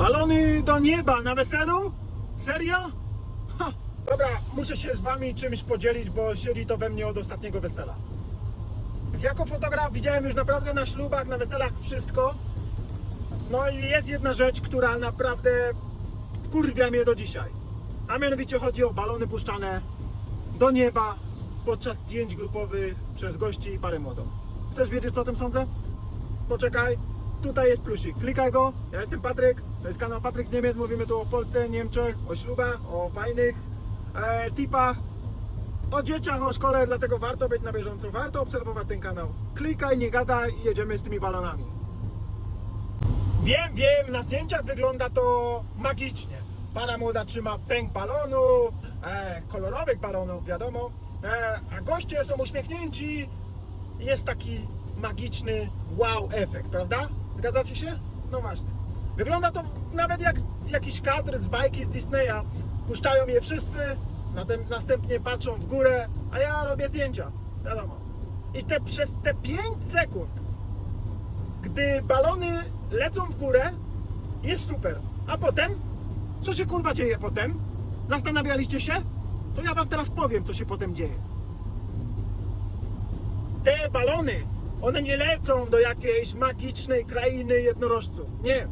Balony do nieba na weselu? Serio? Ha, dobra, muszę się z wami czymś podzielić, bo siedzi to we mnie od ostatniego wesela. Jako fotograf widziałem już naprawdę na ślubach, na weselach wszystko. No i jest jedna rzecz, która naprawdę wkurwia mnie do dzisiaj. A mianowicie chodzi o balony puszczane do nieba podczas zdjęć grupowych przez gości i parę młodą. Chcesz wiedzieć co o tym sądzę? Poczekaj, tutaj jest plusik. Klikaj go. Ja jestem Patryk. To jest kanał Patryk Niemiec. Mówimy tu o Polsce, Niemczech, o ślubach, o fajnych e, tipach, o dzieciach, o szkole, dlatego warto być na bieżąco, warto obserwować ten kanał. Klikaj, nie gadaj i jedziemy z tymi balonami. Wiem, wiem, na zdjęciach wygląda to magicznie. Pana młoda trzyma pęk balonów, e, kolorowych balonów, wiadomo, e, a goście są uśmiechnięci. Jest taki magiczny wow efekt, prawda? Zgadzacie się? No właśnie. Wygląda to nawet jak jakiś kadr z bajki z Disneya. Puszczają je wszyscy, następnie patrzą w górę, a ja robię zdjęcia, wiadomo. I te przez te 5 sekund gdy balony lecą w górę, jest super. A potem? Co się kurwa dzieje potem? Zastanawialiście się? To ja wam teraz powiem, co się potem dzieje. Te balony, one nie lecą do jakiejś magicznej krainy jednorożców. Nie.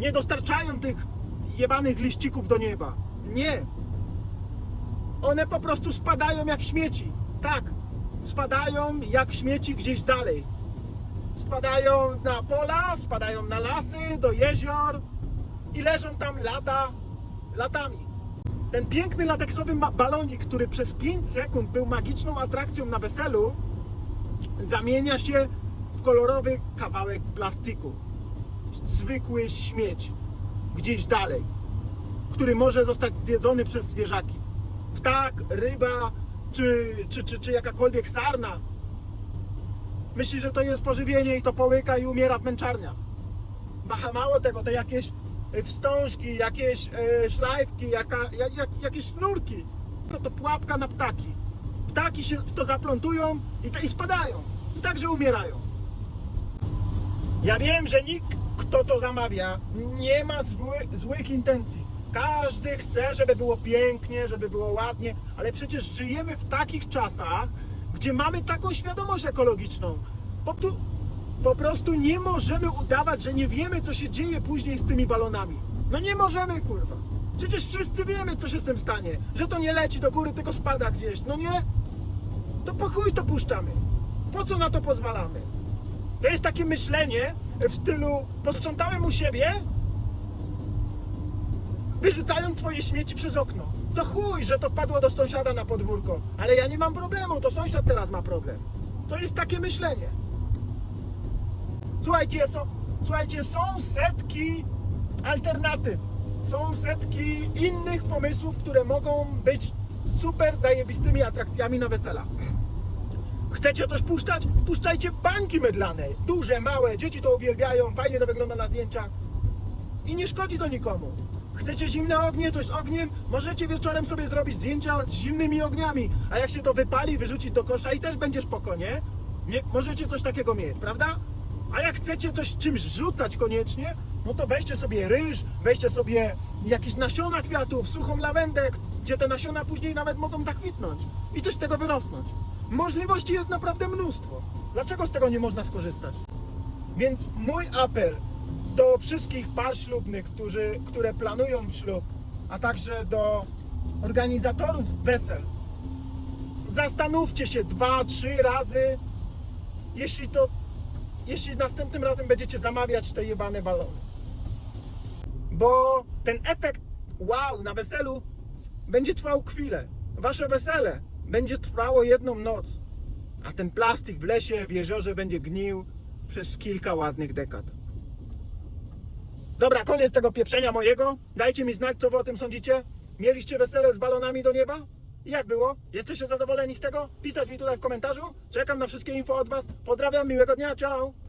Nie dostarczają tych jebanych liścików do nieba. Nie. One po prostu spadają jak śmieci. Tak. Spadają jak śmieci gdzieś dalej spadają na pola, spadają na lasy, do jezior i leżą tam lata, latami. Ten piękny lateksowy balonik, który przez 5 sekund był magiczną atrakcją na weselu, zamienia się w kolorowy kawałek plastiku. Zwykły śmieć. Gdzieś dalej. Który może zostać zjedzony przez zwierzaki. Ptak, ryba, czy, czy, czy, czy jakakolwiek sarna myśli, że to jest pożywienie i to połyka i umiera w męczarniach. Mało tego, to jakieś e, wstążki, jakieś e, szlajfki, jaka, jak, jak, jakieś sznurki. No to pułapka na ptaki. Ptaki się w to zaplątują i, i spadają. I także umierają. Ja wiem, że nikt, kto to zamawia, nie ma zły, złych intencji. Każdy chce, żeby było pięknie, żeby było ładnie, ale przecież żyjemy w takich czasach, gdzie mamy taką świadomość ekologiczną. Po, tu, po prostu nie możemy udawać, że nie wiemy, co się dzieje później z tymi balonami. No nie możemy, kurwa. Przecież wszyscy wiemy, co się z tym stanie. Że to nie leci do góry, tylko spada gdzieś. No nie? To po chuj to puszczamy. Po co na to pozwalamy? To jest takie myślenie w stylu posprzątałem u siebie, wyrzucają twoje śmieci przez okno. To chuj, że to padło do sąsiada na podwórko. Ale ja nie mam problemu, to sąsiad teraz ma problem. To jest takie myślenie. Słuchajcie, są, słuchajcie, są setki alternatyw. Są setki innych pomysłów, które mogą być super zajebistymi atrakcjami na weselach. Chcecie coś puszczać? Puszczajcie bańki mydlane. Duże, małe, dzieci to uwielbiają, fajnie to wygląda na zdjęciach. I nie szkodzi to nikomu. Chcecie zimne ognie, coś z ogniem? Możecie wieczorem sobie zrobić zdjęcia z zimnymi ogniami. A jak się to wypali, wyrzucić do kosza i też będzie spoko, nie? nie? Możecie coś takiego mieć, prawda? A jak chcecie coś czymś rzucać koniecznie, no to weźcie sobie ryż, weźcie sobie jakieś nasiona kwiatów, suchą lawendę, gdzie te nasiona później nawet mogą zakwitnąć i coś z tego wyrosnąć. Możliwości jest naprawdę mnóstwo. Dlaczego z tego nie można skorzystać? Więc mój apel do wszystkich par ślubnych, którzy, które planują ślub, a także do organizatorów wesel. Zastanówcie się dwa, trzy razy, jeśli to, jeśli następnym razem będziecie zamawiać te jebane balony. Bo ten efekt wow na weselu będzie trwał chwilę. Wasze wesele będzie trwało jedną noc, a ten plastik w lesie, w jeziorze będzie gnił przez kilka ładnych dekad. Dobra, koniec tego pieprzenia mojego. Dajcie mi znać, co wy o tym sądzicie. Mieliście wesele z balonami do nieba? Jak było? Jesteście zadowoleni z tego? Pisać mi tutaj w komentarzu. Czekam na wszystkie info od was. Pozdrawiam, miłego dnia, ciao!